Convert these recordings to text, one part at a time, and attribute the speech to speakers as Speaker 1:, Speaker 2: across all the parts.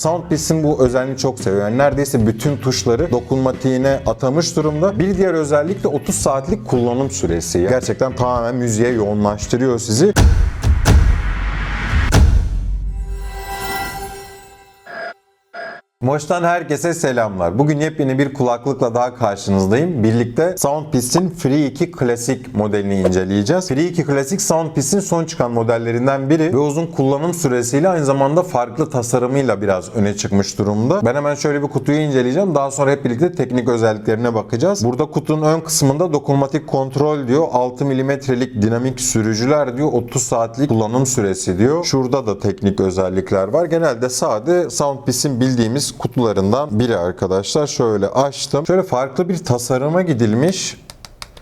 Speaker 1: Soundpiece'in bu özelliğini çok seviyorum. Yani neredeyse bütün tuşları dokunmatiğine atamış durumda. Bir diğer özellik de 30 saatlik kullanım süresi. Gerçekten tamamen müziğe yoğunlaştırıyor sizi. Moş'tan herkese selamlar. Bugün yepyeni bir kulaklıkla daha karşınızdayım. Birlikte Soundpiece'in Free 2 Classic modelini inceleyeceğiz. Free 2 Classic Soundpiece'in son çıkan modellerinden biri ve uzun kullanım süresiyle aynı zamanda farklı tasarımıyla biraz öne çıkmış durumda. Ben hemen şöyle bir kutuyu inceleyeceğim. Daha sonra hep birlikte teknik özelliklerine bakacağız. Burada kutunun ön kısmında dokunmatik kontrol diyor. 6 milimetrelik dinamik sürücüler diyor. 30 saatlik kullanım süresi diyor. Şurada da teknik özellikler var. Genelde sade Soundpiece'in bildiğimiz kutularından biri arkadaşlar. Şöyle açtım. Şöyle farklı bir tasarıma gidilmiş.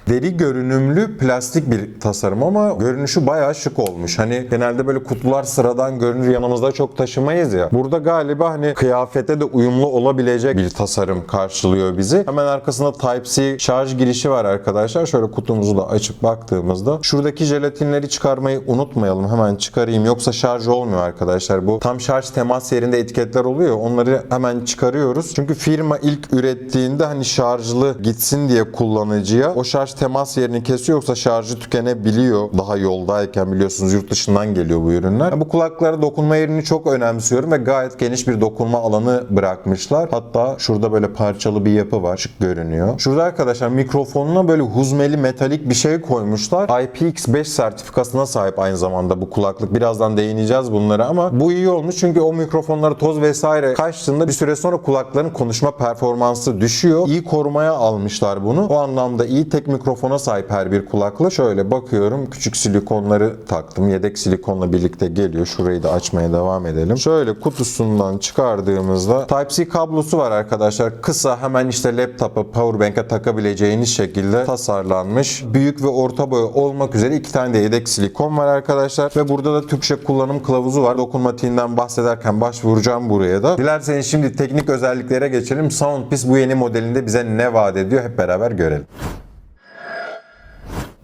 Speaker 1: Deri görünümlü plastik bir tasarım ama görünüşü bayağı şık olmuş. Hani genelde böyle kutular sıradan görünür yanımızda çok taşımayız ya. Burada galiba hani kıyafete de uyumlu olabilecek bir tasarım karşılıyor bizi. Hemen arkasında Type-C şarj girişi var arkadaşlar. Şöyle kutumuzu da açıp baktığımızda şuradaki jelatinleri çıkarmayı unutmayalım. Hemen çıkarayım yoksa şarj olmuyor arkadaşlar. Bu tam şarj temas yerinde etiketler oluyor. Onları hemen çıkarıyoruz. Çünkü firma ilk ürettiğinde hani şarjlı gitsin diye kullanıcıya o şarj temas yerini kesiyor yoksa şarjı tükenebiliyor. Daha yoldayken biliyorsunuz yurt dışından geliyor bu ürünler. Bu kulaklara dokunma yerini çok önemsiyorum ve gayet geniş bir dokunma alanı bırakmışlar. Hatta şurada böyle parçalı bir yapı var. Şık görünüyor. Şurada arkadaşlar mikrofonuna böyle huzmeli metalik bir şey koymuşlar. IPX5 sertifikasına sahip aynı zamanda bu kulaklık. Birazdan değineceğiz bunlara ama bu iyi olmuş çünkü o mikrofonları toz vesaire kaçtığında bir süre sonra kulakların konuşma performansı düşüyor. İyi korumaya almışlar bunu. O anlamda iyi tek mikrofona sahip her bir kulaklık. Şöyle bakıyorum küçük silikonları taktım. Yedek silikonla birlikte geliyor. Şurayı da açmaya devam edelim. Şöyle kutusundan çıkardığımızda Type-C kablosu var arkadaşlar. Kısa hemen işte laptopa, powerbank'e takabileceğiniz şekilde tasarlanmış. Büyük ve orta boy olmak üzere iki tane de yedek silikon var arkadaşlar. Ve burada da Türkçe kullanım kılavuzu var. Dokunmatiğinden bahsederken başvuracağım buraya da. Dilerseniz şimdi teknik özelliklere geçelim. Soundpiece bu yeni modelinde bize ne vaat ediyor hep beraber görelim.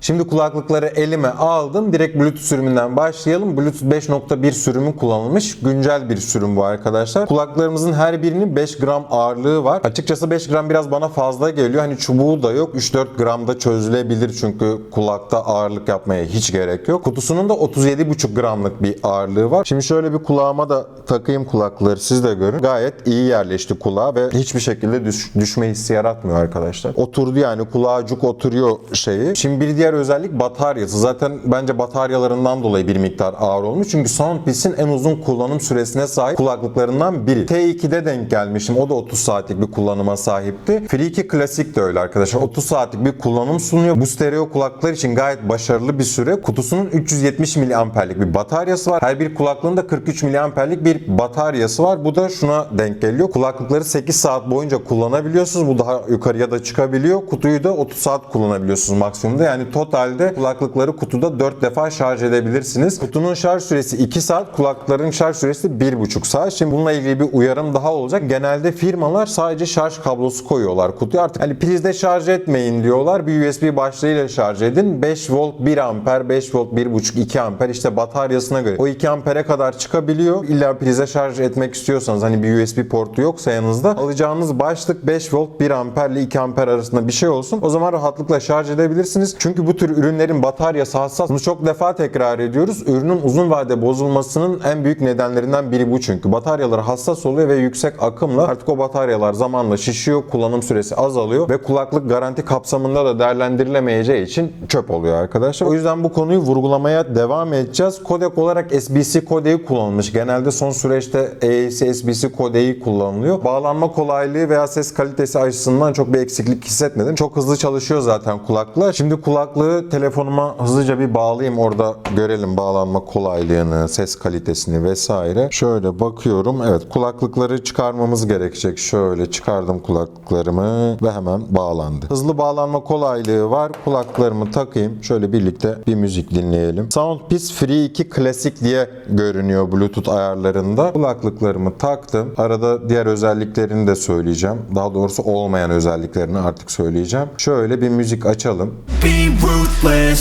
Speaker 1: Şimdi kulaklıkları elime aldım. Direkt Bluetooth sürümünden başlayalım. Bluetooth 5.1 sürümü kullanılmış. Güncel bir sürüm bu arkadaşlar. Kulaklarımızın her birinin 5 gram ağırlığı var. Açıkçası 5 gram biraz bana fazla geliyor. Hani çubuğu da yok. 3-4 gramda çözülebilir çünkü kulakta ağırlık yapmaya hiç gerek yok. Kutusunun da 37,5 gramlık bir ağırlığı var. Şimdi şöyle bir kulağıma da takayım kulakları siz de görün. Gayet iyi yerleşti kulağa ve hiçbir şekilde düş- düşme hissi yaratmıyor arkadaşlar. Oturdu yani kulağcuk oturuyor şeyi. Şimdi bir diğer özellik bataryası. Zaten bence bataryalarından dolayı bir miktar ağır olmuş. Çünkü Soundpiece'in en uzun kullanım süresine sahip kulaklıklarından biri. T2'de denk gelmiştim. O da 30 saatlik bir kullanıma sahipti. Free 2 Classic de öyle arkadaşlar. 30 saatlik bir kullanım sunuyor. Bu stereo kulaklıklar için gayet başarılı bir süre. Kutusunun 370 miliamperlik bir bataryası var. Her bir kulaklığın da 43 miliamperlik bir bataryası var. Bu da şuna denk geliyor. Kulaklıkları 8 saat boyunca kullanabiliyorsunuz. Bu daha yukarıya da çıkabiliyor. Kutuyu da 30 saat kullanabiliyorsunuz maksimumda. Yani totalde kulaklıkları kutuda 4 defa şarj edebilirsiniz. Kutunun şarj süresi 2 saat, kulaklıkların şarj süresi 1,5 saat. Şimdi bununla ilgili bir uyarım daha olacak. Genelde firmalar sadece şarj kablosu koyuyorlar kutuya. Artık hani prizde şarj etmeyin diyorlar. Bir USB başlığıyla şarj edin. 5 volt 1 amper, 5 volt 1,5 2 amper işte bataryasına göre. O 2 ampere kadar çıkabiliyor. İlla prize şarj etmek istiyorsanız hani bir USB portu yoksa yanınızda alacağınız başlık 5 volt 1 amper ile 2 amper arasında bir şey olsun. O zaman rahatlıkla şarj edebilirsiniz. Çünkü bu tür ürünlerin bataryası hassas. Bunu çok defa tekrar ediyoruz. Ürünün uzun vade bozulmasının en büyük nedenlerinden biri bu çünkü. Bataryaları hassas oluyor ve yüksek akımla artık o bataryalar zamanla şişiyor, kullanım süresi azalıyor ve kulaklık garanti kapsamında da değerlendirilemeyeceği için çöp oluyor arkadaşlar. O yüzden bu konuyu vurgulamaya devam edeceğiz. Kodek olarak SBC kodeği kullanılmış. Genelde son süreçte AAC SBC kodeği kullanılıyor. Bağlanma kolaylığı veya ses kalitesi açısından çok bir eksiklik hissetmedim. Çok hızlı çalışıyor zaten kulaklığa. Şimdi kulaklığı telefonuma hızlıca bir bağlayayım. Orada görelim bağlanma kolaylığını, ses kalitesini vesaire. Şöyle bakıyorum. Evet kulaklıkları çıkarmamız gerekecek. Şöyle çıkardım kulaklıklarımı ve hemen bağlandı. Hızlı bağlanma kolaylığı var. Kulaklarımı takayım. Şöyle birlikte bir müzik dinleyelim. Soundpiece Free 2 Classic diye görünüyor Bluetooth ayarlarında. Kulaklıklarımı taktım. Arada diğer özelliklerini de söyleyeceğim. Daha doğrusu olmayan özelliklerini artık söyleyeceğim. Şöyle bir müzik açalım.
Speaker 2: be ruthless.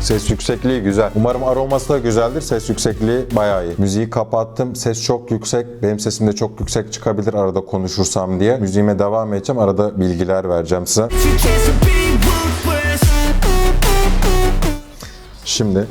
Speaker 1: Ses yüksekliği güzel. Umarım aroması da güzeldir. Ses yüksekliği bayağı iyi. Müziği kapattım. Ses çok yüksek. Benim sesim de çok yüksek çıkabilir arada konuşursam diye. Müziğime devam edeceğim. Arada bilgiler vereceğim size. Şimdi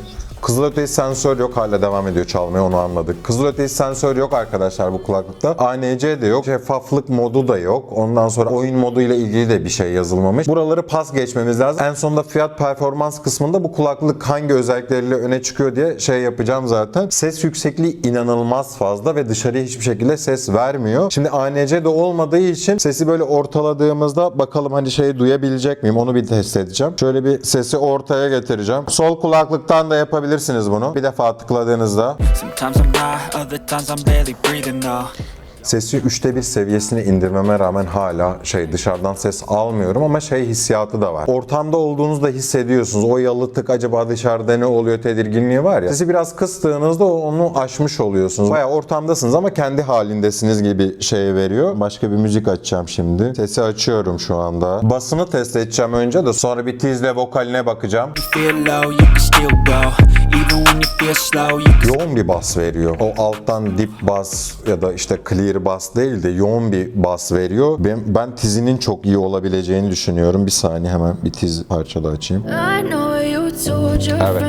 Speaker 1: Kızılötesi sensör yok hala devam ediyor çalmaya onu anladık. Kızılötesi sensör yok arkadaşlar bu kulaklıkta. ANC de yok. Şeffaflık modu da yok. Ondan sonra oyun modu ile ilgili de bir şey yazılmamış. Buraları pas geçmemiz lazım. En sonunda fiyat performans kısmında bu kulaklık hangi özellikleriyle öne çıkıyor diye şey yapacağım zaten. Ses yüksekliği inanılmaz fazla ve dışarıya hiçbir şekilde ses vermiyor. Şimdi ANC de olmadığı için sesi böyle ortaladığımızda bakalım hani şeyi duyabilecek miyim onu bir test edeceğim. Şöyle bir sesi ortaya getireceğim. Sol kulaklıktan da yapabilirsiniz bunu. Bir defa tıkladığınızda. Sesi üçte bir seviyesine indirmeme rağmen hala şey dışarıdan ses almıyorum ama şey hissiyatı da var. Ortamda olduğunuzda hissediyorsunuz. O yalıtık acaba dışarıda ne oluyor tedirginliği var ya. Sesi biraz kıstığınızda onu aşmış oluyorsunuz. Baya ortamdasınız ama kendi halindesiniz gibi şey veriyor. Başka bir müzik açacağım şimdi. Sesi açıyorum şu anda. Basını test edeceğim önce de sonra bir tizle vokaline bakacağım. Yoğun bir bas veriyor. O alttan dip bas ya da işte clear bas değil de yoğun bir bas veriyor. Ben, ben tizinin çok iyi olabileceğini düşünüyorum. Bir saniye hemen bir tiz parçada açayım. Evet.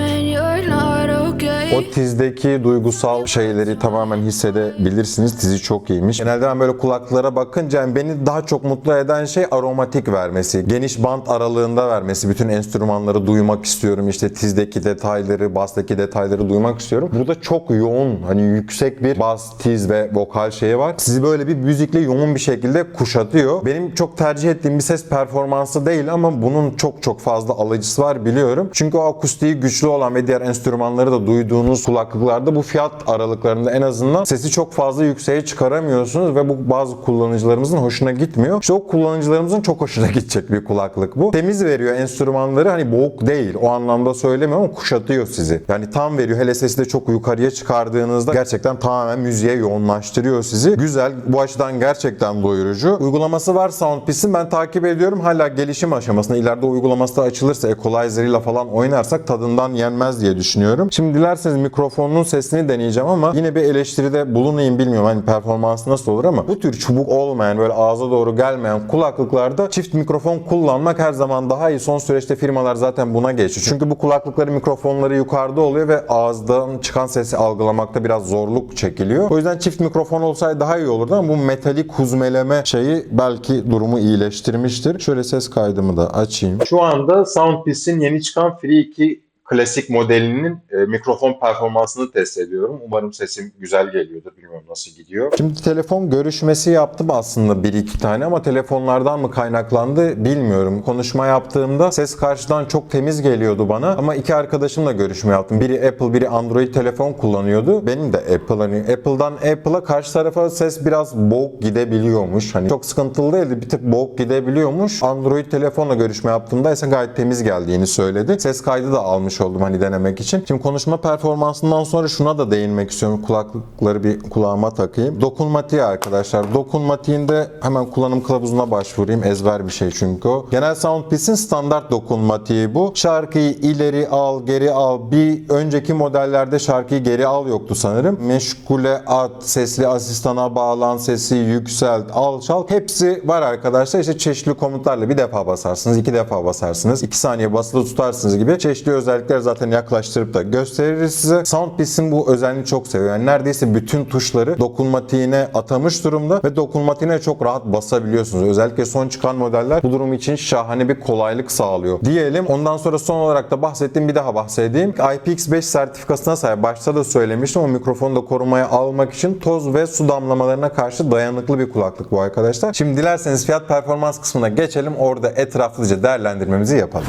Speaker 1: O tizdeki duygusal şeyleri tamamen hissedebilirsiniz. Tizi çok iyiymiş. Genelde ben böyle kulaklara bakınca yani beni daha çok mutlu eden şey aromatik vermesi. Geniş bant aralığında vermesi. Bütün enstrümanları duymak istiyorum. İşte tizdeki detayları, bastaki detayları duymak istiyorum. Burada çok yoğun, hani yüksek bir bas, tiz ve vokal şeyi var. Sizi böyle bir müzikle yoğun bir şekilde kuşatıyor. Benim çok tercih ettiğim bir ses performansı değil ama bunun çok çok fazla alıcısı var biliyorum. Çünkü o akustiği güçlü olan ve diğer enstrümanları da duyduğunuz kulaklıklarda bu fiyat aralıklarında en azından sesi çok fazla yükseğe çıkaramıyorsunuz ve bu bazı kullanıcılarımızın hoşuna gitmiyor. İşte o kullanıcılarımızın çok hoşuna gidecek bir kulaklık bu. Temiz veriyor enstrümanları hani boğuk değil. O anlamda söylemiyorum ama kuşatıyor sizi. Yani tam veriyor. Hele sesi de çok yukarıya çıkardığınızda gerçekten tamamen müziğe yoğunlaştırıyor sizi. Güzel. Bu açıdan gerçekten doyurucu. Uygulaması var Soundpiece'in. Ben takip ediyorum. Hala gelişim aşamasında. İleride uygulaması da açılırsa Equalizer ile falan oynarsak tadından yenmez diye düşünüyorum. Şimdi dilerseniz mikrofonun sesini deneyeceğim ama yine bir eleştiride bulunayım bilmiyorum hani performansı nasıl olur ama bu tür çubuk olmayan böyle ağza doğru gelmeyen kulaklıklarda çift mikrofon kullanmak her zaman daha iyi. Son süreçte firmalar zaten buna geçti. Çünkü bu kulaklıkların mikrofonları yukarıda oluyor ve ağızdan çıkan sesi algılamakta biraz zorluk çekiliyor. O yüzden çift mikrofon olsaydı daha iyi olurdu ama bu metalik huzmeleme şeyi belki durumu iyileştirmiştir. Şöyle ses kaydımı da açayım. Şu anda Soundpiece'in yeni çıkan Free 2 klasik modelinin e, mikrofon performansını test ediyorum. Umarım sesim güzel geliyordur. Bilmiyorum nasıl gidiyor. Şimdi telefon görüşmesi yaptım aslında bir iki tane ama telefonlardan mı kaynaklandı bilmiyorum. Konuşma yaptığımda ses karşıdan çok temiz geliyordu bana ama iki arkadaşımla görüşme yaptım. Biri Apple, biri Android telefon kullanıyordu. Benim de Apple hani Apple'dan Apple'a karşı tarafa ses biraz boğuk gidebiliyormuş. Hani çok sıkıntılı değildi. Bir tık boğuk gidebiliyormuş. Android telefonla görüşme yaptığımda ise gayet temiz geldiğini söyledi. Ses kaydı da almış oldum hani denemek için. Şimdi konuşma performansından sonra şuna da değinmek istiyorum. Kulaklıkları bir kulağıma takayım. Dokunmatiği arkadaşlar. Dokunmatiğinde hemen kullanım kılavuzuna başvurayım. Ezber bir şey çünkü o. Genel Soundpiece'in standart dokunmatiği bu. Şarkıyı ileri al, geri al. Bir önceki modellerde şarkıyı geri al yoktu sanırım. Meşgule at, sesli asistana bağlan, sesi yükselt, alçalt. Hepsi var arkadaşlar. İşte çeşitli komutlarla bir defa basarsınız, iki defa basarsınız. iki saniye basılı tutarsınız gibi çeşitli özellikler zaten yaklaştırıp da gösteririz size. Soundpiece'in bu özelliğini çok seviyor. Yani neredeyse bütün tuşları dokunmatiğine atamış durumda ve dokunmatiğine çok rahat basabiliyorsunuz. Özellikle son çıkan modeller bu durum için şahane bir kolaylık sağlıyor. Diyelim ondan sonra son olarak da bahsettiğim bir daha bahsedeyim. IPX5 sertifikasına sahip. Başta da söylemiştim o mikrofonu da korumaya almak için toz ve su damlamalarına karşı dayanıklı bir kulaklık bu arkadaşlar. Şimdi dilerseniz fiyat performans kısmına geçelim. Orada etraflıca değerlendirmemizi yapalım.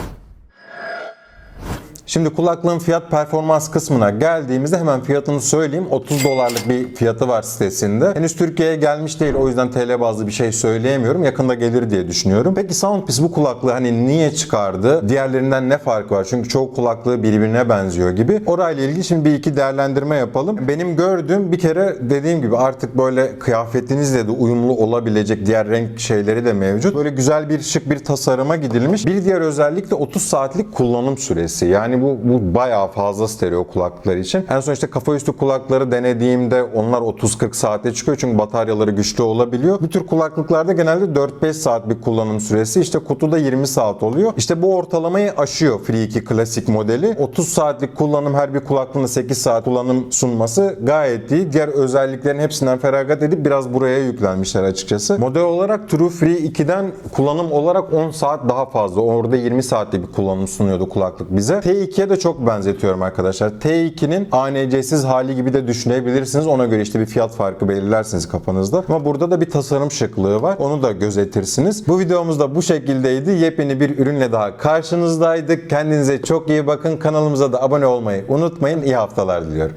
Speaker 1: Şimdi kulaklığın fiyat performans kısmına geldiğimizde hemen fiyatını söyleyeyim. 30 dolarlık bir fiyatı var sitesinde. Henüz Türkiye'ye gelmiş değil o yüzden TL bazlı bir şey söyleyemiyorum. Yakında gelir diye düşünüyorum. Peki Soundpiece bu kulaklığı hani niye çıkardı? Diğerlerinden ne farkı var? Çünkü çoğu kulaklığı birbirine benziyor gibi. Orayla ilgili şimdi bir iki değerlendirme yapalım. Benim gördüğüm bir kere dediğim gibi artık böyle kıyafetinizle de uyumlu olabilecek diğer renk şeyleri de mevcut. Böyle güzel bir şık bir tasarıma gidilmiş. Bir diğer özellik de 30 saatlik kullanım süresi. Yani Bu, bu bayağı fazla stereo kulaklıklar için. En son işte kafa üstü kulakları denediğimde onlar 30-40 saate çıkıyor çünkü bataryaları güçlü olabiliyor. Bu tür kulaklıklarda genelde 4-5 saat bir kullanım süresi. İşte kutuda 20 saat oluyor. İşte bu ortalamayı aşıyor Free 2 klasik modeli. 30 saatlik kullanım her bir kulaklığında 8 saat kullanım sunması gayet iyi. Diğer özelliklerin hepsinden feragat edip biraz buraya yüklenmişler açıkçası. Model olarak True Free 2'den kullanım olarak 10 saat daha fazla. Orada 20 saatlik bir kullanım sunuyordu kulaklık bize. T2'ye de çok benzetiyorum arkadaşlar. T2'nin ANC'siz hali gibi de düşünebilirsiniz. Ona göre işte bir fiyat farkı belirlersiniz kafanızda. Ama burada da bir tasarım şıklığı var. Onu da gözetirsiniz. Bu videomuz da bu şekildeydi. Yepyeni bir ürünle daha karşınızdaydık. Kendinize çok iyi bakın. Kanalımıza da abone olmayı unutmayın. İyi haftalar diliyorum.